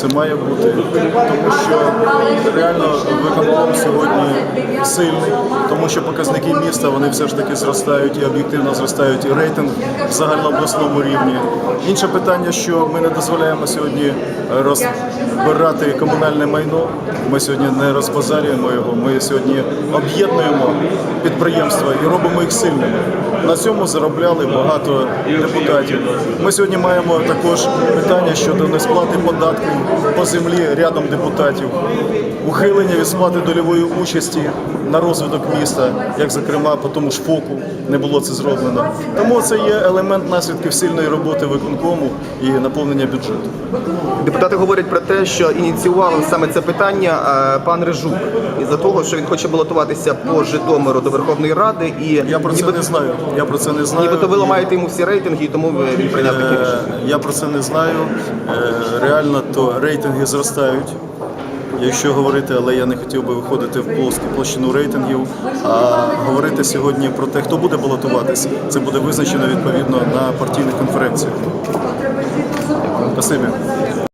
Це має бути, тому що реально виконком сьогодні сильний, тому що показники міста вони все ж таки зростають і об'єктивно зростають і рейтинг в загальнообласному рівні. Інше питання, що ми не дозволяємо сьогодні розбирати комунальне майно. Ми сьогодні не розбазарюємо його. Ми сьогодні об'єднуємо підприємства і робимо їх сильними. На цьому заробляли багато депутатів. Ми сьогодні маємо також питання щодо несплати податків по землі рядом депутатів, ухилення від сплати дольової участі на розвиток міста, як зокрема по тому ж ФОКу не було це зроблено. Тому це є елемент наслідків сильної роботи виконкому і наповнення бюджету. Депутати говорять про те, що ініціювали саме це питання е, пан Режук із-за того, що він хоче балотуватися по Житомиру до Верховної Ради, і Я про це не знаю. Я про це не знаю. нібито ви ламаєте йому всі рейтинги, і тому ви- він прийняв таке Е, рішення. Я про це не знаю. Е, Реально то рейтинги зростають. Якщо говорити, але я не хотів би виходити в плоску площину рейтингів, а говорити сьогодні про те, хто буде балотуватися, це буде визначено відповідно на партійних конференціях. Спасибі.